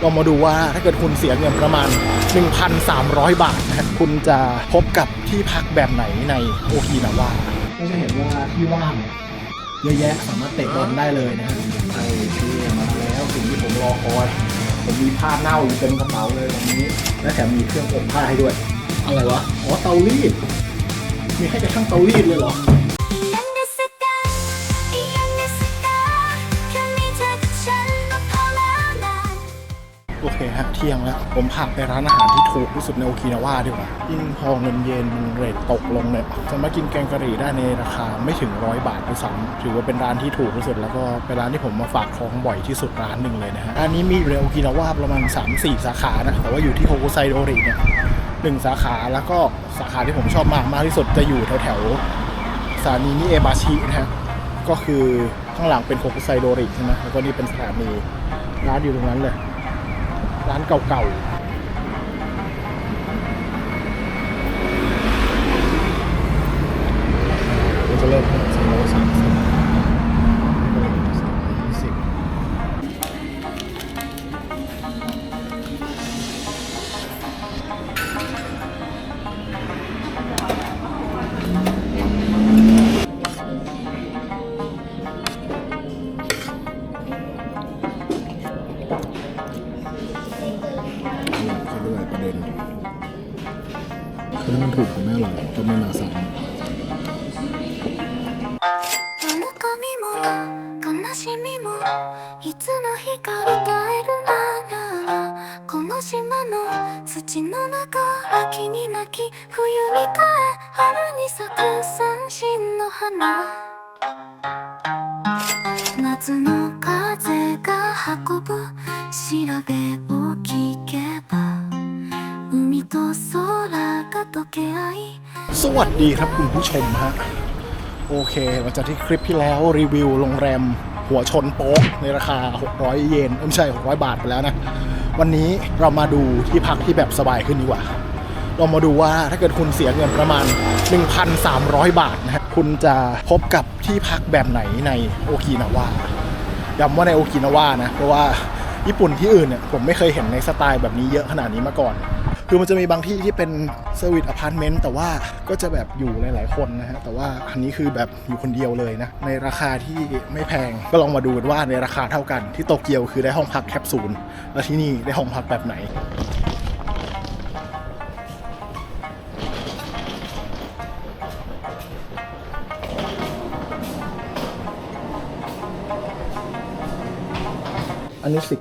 เรามาดูว่าถ้าเกิดคุณเสียเงินประมาณ 1,300 บาทนะฮะคุณจะพบกับที่พักแบบไหนในโอกินาวาก็จะเห็นว่าที่ว่างเยอะแยะสามารถเตะบอลได้เลยนะฮะไอ้ที่มาแล้วสิ่งที่ผมรอคอยผมมีผ้าเน่าอยู่เต็มกระเป๋าเลยวันนี้ และแถมมีเครื่องอบผ้าให้ด้วย อะไรวะ อ๋อเตารีด มีให้กระทั่งเตารีดเลยเหรอ เที่ยงแล้ว ผมพาไปร้านอาหารที่ถูกที่สุดในโอกินาว่าดีกว่ายิ่งพอเงินเยนมันเรทตกลงเนี่ยสามารถกินแกงกะหรี่ได้ในราคาไม่ถึงร้อยบาทด้วยซ้ำถือว่าเป็นร้านที่ถูกที่สุด แล้วก็เป็นร้านที่ผมมาฝากท้องบ่อยที่สุดร้านหนึ่งเลยนะฮะร้านนี้มีอยู่ในโอกินาว่าประมาณ 3-4 สาขานะแต่ว่าอยู่ที่โฮโกไซโดริเนี่ยหนึ่งสาขาแล้วก็สาขาที่ผมชอบมากมากที่สุดจะอยู่แถวแถวสถานีนิเอบาชินะฮะก็คือข้างหลังเป็นโฮโกไซโดริใช่ไหมแล้วก็นี่เป็นสถานีร้านอยู่ตรงนั้นเลย ร้านเก่าๆ ประเด็นคือถ้ามันถูกกับแม่เราก็ไม่มาซ้ำ 喜びも悲しみもいつの日か歌えるならこの島の土の中秋に泣き冬に帰春に咲く三振の花夏の風が運ぶ調べを สวัสดีครับคุณผู้ชมฮะ โอเคหลังจากที่คลิปที่แล้วรีวิวโรงแรมหัวชนโป๊กในราคา 600 เยนเอ้ยไม่ใช่ 600 บาทไปแล้วนะ วันนี้เรามาดูที่พักที่แบบสบายขึ้นดีกว่า เรามาดูว่าถ้าเกิดคุณเสียเงินประมาณ 1,300 บาทนะฮะคุณจะพบกับที่พักแบบไหนในโอกินาวาย้ำว่าในโอกินาวานะ เพราะว่าญี่ปุ่นที่อื่นเนี่ยผมไม่เคยเห็นในสไตล์แบบนี้เยอะขนาดนี้มาก่อน คือมันจะมีบางที่ที่เป็นเซอร์วิสอพาร์ตเมนต์แต่ว่าก็จะแบบอยู่หลาย ๆ คนนะฮะแต่ว่าอันนี้คือแบบอยู่คนเดียวเลยนะในราคาที่ไม่แพงก็ลองมาดูกันว่าในราคาเท่ากันที่โตเกียวคือได้ห้องพักแคปซูลแล้วที่นี่ได้ห้องพักแบบไหนอันนี้สิ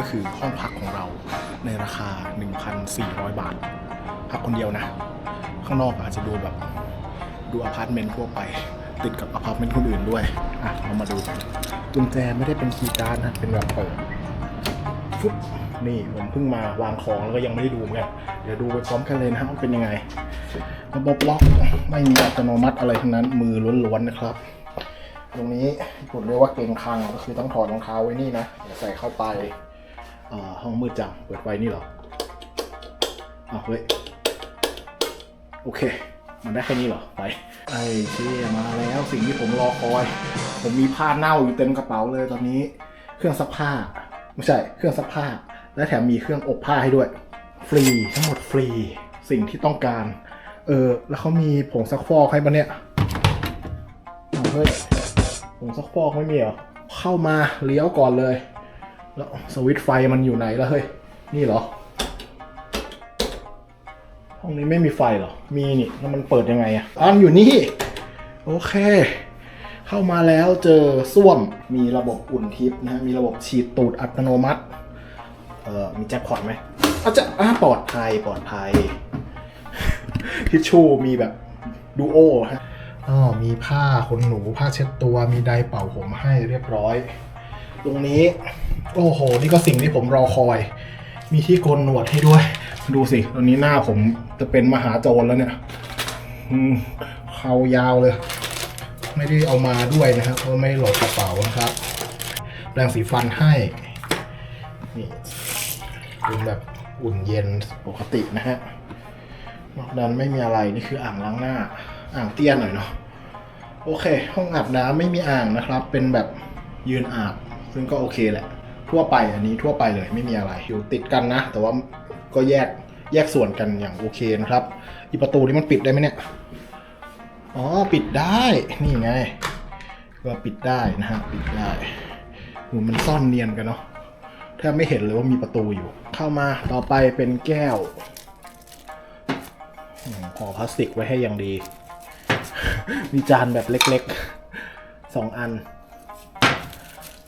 ก็คือห้องพักของเราในราคา 1,400 บาท พักคนเดียวนะ ข้างนอกอาจจะดูแบบดูอพาร์ตเมนต์ทั่วไป ติดกับอพาร์ตเมนต์คนอื่นด้วย อะ เรามาดูกันกุญแจไม่ได้เป็นคีย์การ์ดนะ เป็นแบบเปิดฟุ๊บนี่ผมเพิ่งมาวางของแล้วก็ยังไม่ได้ดูเหมือนกันเดี๋ยวดูไปพร้อมกันเลยนะว่าเป็นยังไง ระบบล็อกไม่มีอัตโนมัติอะไรทั้งนั้นมือล้วนๆนะครับ ตรงนี้ผมเรียกว่าเกงคังก็คือต้องถอดรองเท้าไว้นี่นะใส่เข้าไป ห้องมืดจัง เปิดไฟนี่หรออ้าวเฮ้ย โอเค มันได้แค่นี้หรอ ไป ไอ้เชี่ยมาแล้วสิ่งที่ผมรอคอย ผมมีผ้าเน่าอยู่เต็มกระเป๋าเลยตอนนี้ เครื่องซักผ้า ไม่ใช่ เครื่องซักผ้า และแถมมีเครื่องอบผ้าให้ด้วย ฟรีทั้งหมดฟรี สิ่งที่ต้องการ เออ แล้วเขามีผงซักฟอกให้ปะเนี่ยอ้าวเฮ้ยผงซักฟอกไม่มีเหรอ เข้ามาเลี้ยวก่อนเลย แล้วสวิตช์ไฟมันอยู่ไหนแล้วเฮ้ย นี่เหรอ ห้องนี้ไม่มีไฟเหรอ มีนี่แล้วมันเปิดยังไงอะอันอยู่นี่ โอเค เข้ามาแล้วเจอส้วม มีระบบอุ่นทิพย์นะฮะ มีระบบฉีดตูดอัตโนมัติ เอ่อ มีแจ็คพอตไหมอาจจะอ่าปลอดภัยปลอดภัย ทิชชู่มีแบบดูโอฮะอ๋อมีผ้าขนหนูผ้าเช็ดตัว มีไดร์เป่าผมให้เรียบร้อย ตรงนี้ โอ้โห นี่ก็สิ่งที่ผมรอคอย มีที่โกนหนวดให้ด้วย ดูสิ ตอนนี้หน้าผมจะเป็นมหาโจรแล้วเนี่ยอืมเขายาวเลย ไม่ได้เอามาด้วยนะครับ เพราะไม่ได้โหลดกระเป๋านะครับแปรงสีฟันให้ นี่เป็นแบบอุ่นเย็นปกตินะฮะนอกนั้นไม่มีอะไร นี่คืออ่างล้างหน้า อ่างเตี้ยหน่อยเนาะ โอเค ห้องอาบน้ำไม่มีอ่างนะครับ เป็นแบบยืนอาบ ซึ่งก็โอเคแหละ ทั่วไปอันนี้ทั่วไปเลยไม่มีอะไรอยู่ติดกันนะ แต่ว่าก็แยกแยกส่วนกันอย่างโอเคนะครับอีประตูนี้มันปิดได้ไหมเนี่ยอ๋อปิดได้นี่ไง ก็ปิดได้นะฮะปิดได้หูมันซ่อนเนียนกันเนาะแทบไม่เห็นเลยว่ามีประตูอยู่ เข้ามาต่อไปเป็นแก้วอืมห่อพลาสติกไว้ให้อย่างดี มีจานแบบเล็กๆสองอัน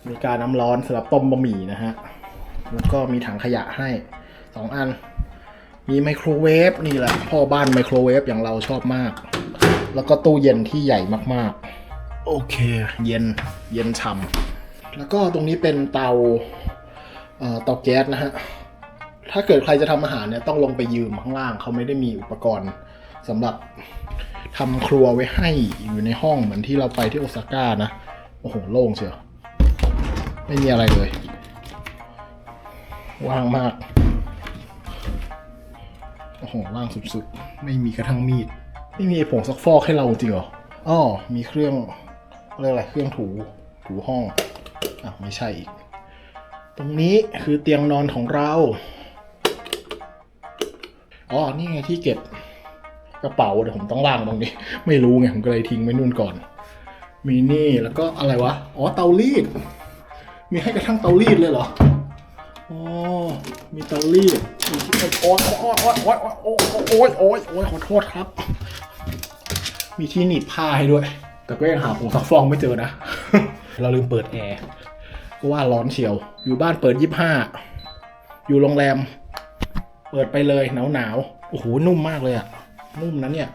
มีการน้ำร้อนสำหรับต้มบะหมี่นะฮะ แล้วก็มีถังขยะให้สองอัน มีไมโครเวฟนี่แหละ พ่อบ้านไมโครเวฟอย่างเราชอบมาก แล้วก็ตู้เย็นที่ใหญ่มากๆ โอเค เย็นเย็นฉ่ำแล้วก็ตรงนี้เป็นเตาเอ่อเตาแก๊สนะฮะ ถ้าเกิดใครจะทำอาหารเนี่ยต้องลงไปยืมข้างล่าง เขาไม่ได้มีอุปกรณ์สำหรับทำครัวไว้ให้อยู่ในห้องเหมือนที่เราไปที่โอซาก้านะ โอ้โห โล่งเชียว ไม่มีอะไรเลยว่างมาก โอ้โห ว่างสุดๆ ไม่มีกระทั่งมีด ไม่มีผงซักฟอกให้เราจริงเหรออ้อมีเครื่องเรียกอะไร เครื่องถู ถูห้อง อะ ไม่ใช่อีก ตรงนี้คือเตียงนอนของเรา อ๋อ นี่ไงที่เก็บกระเป๋าเดี๋ยวผมต้องล่างตรงนี้ ไม่รู้ไง ผมก็เลยทิ้งไว้นู่นก่อน มีนี่ แล้วก็อะไรวะ อ๋อ เตารีด มีให้กระทั่งเตารีดเลยเหรอ อ๋อ มีเตารีดมีที่โอ๊ยโอ๊ยโอ๊ยโอ๊ยโอ๊ยโอ๊ยโอ๊ยโอ๊ยขอโทษครับ มีที่หนีบผ้าให้ด้วย แต่ก็ยังหาผงซักฟอกไม่เจอนะ เราลืมเปิดแอร์ก็ว่าร้อนเชียว อยู่บ้านเปิดยี่ห้า อยู่โรงแรม เปิดไปเลยหนาวหนาวๆโอ้โห นุ่มมากเลยอะนุ่มนะเนี่ย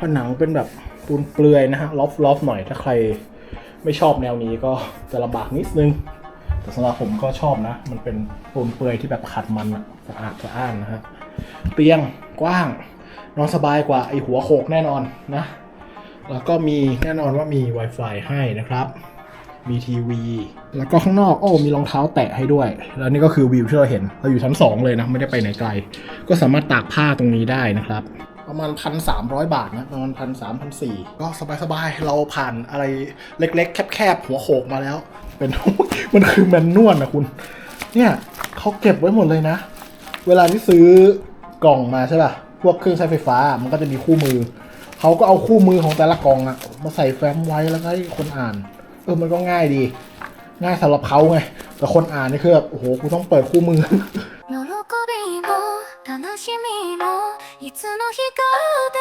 ผนังเป็นแบบปูนเปลือยนะฮะ ลอฟลอฟหน่อยถ้าใคร ไม่ชอบแนวนี้ก็จะลำบากนิดนึง แต่สำหรับผมก็ชอบนะ มันเป็นปูนเปลือยที่แบบขัดมันสะอาดสะอ้านนะฮะเตียงกว้าง นอนสบายกว่าไอหัวโขกแน่นอนนะ แล้วก็มีแน่นอนว่ามี Wi-Fi ให้นะครับ มีทีวี แล้วก็ข้างนอกโอ้มีรองเท้าแตะให้ด้วย แล้วนี่ก็คือวิวที่เราเห็น เราอยู่ชั้น 2 เลยนะ ไม่ได้ไปไหนไกล ก็สามารถตากผ้าตรงนี้ได้นะครับ ประมาณพันสามร้อยบาทนะ ประมาณพันสามพันสี่ก็สบายๆ เราผ่านอะไรเล็กๆ แคบๆ หัวโขกมาแล้ว เป็น มันคือแมนนวลนะคุณ เนี่ยเขาเก็บไว้หมดเลยนะ เวลาที่ซื้อกล่องมาใช่ป่ะ พวกเครื่องใช้ไฟฟ้า มันก็จะมีคู่มือ เขาก็เอาคู่มือของแต่ละกล่องอะมาใส่แฟ้มไว้แล้วก็ให้คนอ่าน เออ มันก็ง่ายดี ง่ายสำหรับเขาไง แต่คนอ่านนี่คือแบบโอ้โห กูต้องเปิดคู่มือ 喜びも悲しみも いつの日か出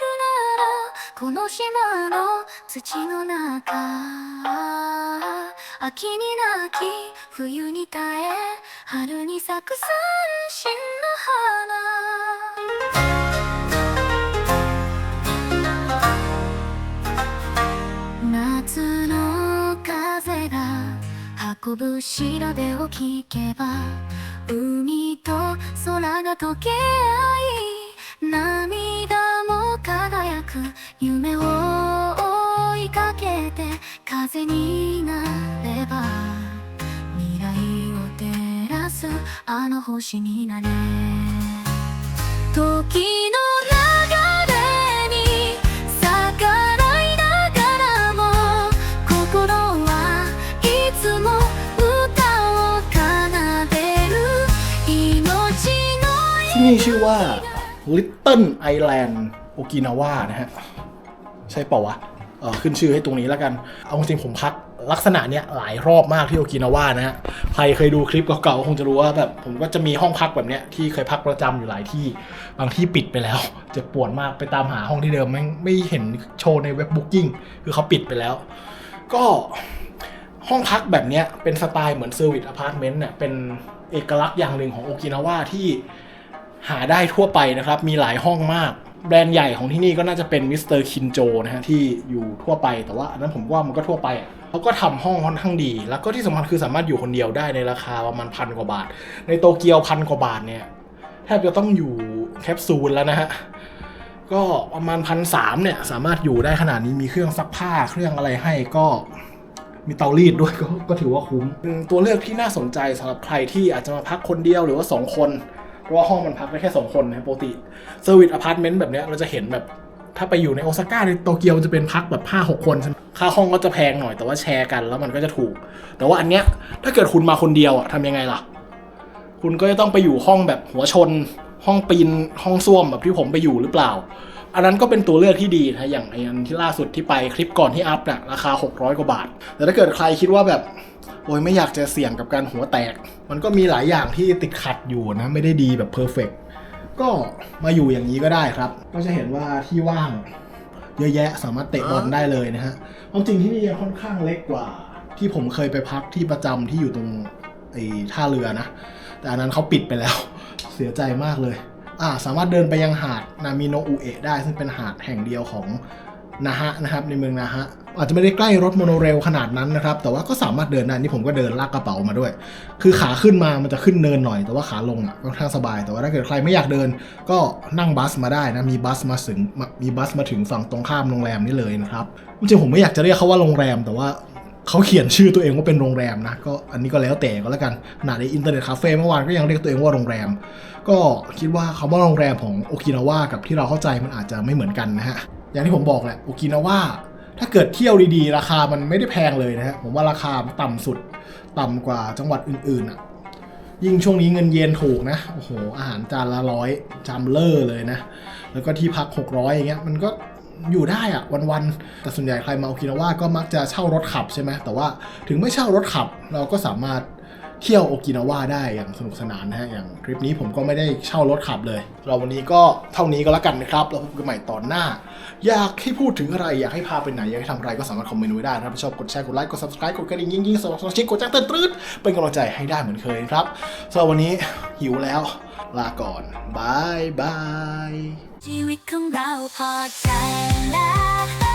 るならこの島の土の中秋に泣き冬に耐え春に咲く三振の花。夏の風が運ぶ調べを聞けば海と空が溶け合い涙も輝く夢を追いかけて風になれば未来を照らすあの星になれ時の流れに逆らいながらも心はいつも歌を奏でる命の ที่นี่ชื่อว่า Little Island Okinawa นาวานะฮะ ใช่เปล่าวะเออขึ้นชื่อให้ตรงนี้แล้วกัน เอาจริงผมพักลักษณะเนี้ยหลายรอบมากที่โอกินาวานะฮะ ใครเคยดูคลิปเก่าๆก็คงจะรู้ว่าแบบผมก็จะมีห้องพักแบบเนี้ยที่เคยพักประจำอยู่หลายที่ บางที่ปิดไปแล้วเจ็บปวดมากไปตามหาห้องที่เดิมไม่ไม่เห็นโชว์ในเว็บบุ๊กิ้งคือเขาปิดไปแล้ว ก็ห้องพักแบบเนี้ยเป็นสไตล์เหมือนเซอร์วิสอพาร์ตเมนต์เนี่ยเป็นเอกลักษณ์อย่างหนึ่งของโอกินาวาที่ หาได้ทั่วไปนะครับ มีหลายห้องมาก แบรนด์ใหญ่ของที่นี่ก็น่าจะเป็นมิสเตอร์คินโจนะฮะที่อยู่ทั่วไปแต่ว่าอันนั้นผมว่ามันก็ทั่วไปเขาก็ทำห้องค่อนข้างดี แล้วก็ที่สำคัญคือสามารถอยู่คนเดียวได้ในราคาประมาณพันกว่าบาท ในโตเกียวพันกว่าบาทเนี่ยแทบจะต้องอยู่แคปซูลแล้วนะฮะก็ประมาณพันสามเนี่ยสามารถอยู่ได้ขนาดนี้มีเครื่องซักผ้าเครื่องอะไรให้ก็มีเตารีดด้วยก็ก็ถือว่าคุ้มเป็นตัวเลือกที่น่าสนใจสำหรับใครที่อาจจะมาพักคนเดียวหรือว่า 2 คน เพราะว่าห้องมันพักได้แค่สองคนนะปกติเซอร์วิสอพาร์ตเมนต์แบบเนี้ยเราจะเห็นแบบถ้าไปอยู่ในโอซาก้าในโตเกียวมันจะเป็นพักแบบห้าหกคนใช่ไหมค่าห้องก็จะแพงหน่อยแต่ว่าแชร์กันแล้วมันก็จะถูก แต่ว่าอันเนี้ยถ้าเกิดคุณมาคนเดียวอะทำยังไงล่ะ คุณก็จะต้องไปอยู่ห้องแบบหัวชน ห้องปีนห้องส้วมแบบที่ผมไปอยู่หรือเปล่า อันนั้นก็เป็นตัวเลือกที่ดีนะอย่างไอ้อันที่ล่าสุดที่ไปคลิปก่อนที่อัพน่ะราคา 600 กว่าบาท แต่ถ้าเกิดใครคิดว่าแบบ โอ้ยไม่อยากจะเสี่ยงกับการหัวแตก มันก็มีหลายอย่างที่ติดขัดอยู่นะ ไม่ได้ดีแบบเพอร์เฟกก็มาอยู่อย่างนี้ก็ได้ครับ ก็จะเห็นว่าที่ว่างเยอะแยะสามารถเตะบอลได้เลยนะฮะความจริงที่นี่ยังค่อนข้างเล็กกว่า ที่ผมเคยไปพักที่ประจำที่อยู่ตรงไอ้ท่าเรือนะ แต่อันนั้นเขาปิดไปแล้ว เสียใจมากเลย อ่า สามารถเดินไปยังหาดนามิโนอุเอะได้ ซึ่งเป็นหาดแห่งเดียวของ นาฮะนะครับในเมืองนาฮะอาจจะไม่ได้ใกล้รถโมโนเรลขนาดนั้นนะครับ แต่ว่าก็สามารถเดินได้นี่ผมก็เดินลากกระเป๋ามาด้วย คือขาขึ้นมามันจะขึ้นเนินหน่อยแต่ว่าขาลงอะค่อนข้างสบาย แต่ว่าถ้าเกิดใครไม่อยากเดิน ก็นั่งบัสมาได้นะมีบัสมาถึงมีบัสมาถึงฝั่งตรงข้ามโรงแรมนี่เลยนะครับจริงๆผมไม่อยากจะเรียกเขาว่าโรงแรมแต่ว่าเขาเขียนชื่อตัวเองว่าเป็นโรงแรมนะก็อันนี้ก็แล้วแต่ก็แล้วกันขนาดในอินเทอร์เน็ตคาเฟ่เมื่อวานก็ยังเรียกตัวเองว่าโรงแรม ก็คิดว่าคำว่าโรงแรมของโอกินาวากับที่เราเข้าใจมันอาจจะไม่เหมือนกันนะฮะ อย่างที่ผมบอกแหละโอกินาว่าถ้าเกิดเที่ยวดีๆ ราคามันไม่ได้แพงเลยนะฮะผมว่าราคาต่ำสุดต่ำกว่าจังหวัดอื่นๆอะยิ่งช่วงนี้เงินเยนถูกนะโอ้โหอาหารจานละร้อยจามเลอร์เลยนะ แล้วก็ที่พัก 600 อย่างเงี้ยมันก็อยู่ได้อะวันๆ แต่ส่วนใหญ่ใครมาโอกินาว่าก็มักจะเช่ารถขับใช่ไหมแต่ว่าถึงไม่เช่ารถขับเราก็สามารถ เที่ยวโอกินาวาได้อย่างสนุกสนานนะฮะอย่างทริปนี้ผมก็ไม่ได้เช่ารถขับเลย เราวันนี้ก็เท่านี้ก็แล้วกันนะครับเราพบกันใหม่ตอนหน้า อยากให้พูดถึงอะไรอยากให้พาไปไหนอยากให้ทำอะไรก็สามารถคอมเมนต์ไว้ได้นะครับถ้าชอบกดแชร์กดไลค์กด subscribe กดกระดิ่งยิ่งๆสำหรับสมาชิกกดแจ้งเตือนตรึดเป็นกำลังใจให้ได้เหมือนเคยครับสำหรับวันนี้หิวแล้วลาก่อนบายบายชีวิตของเราพอใจแล้ว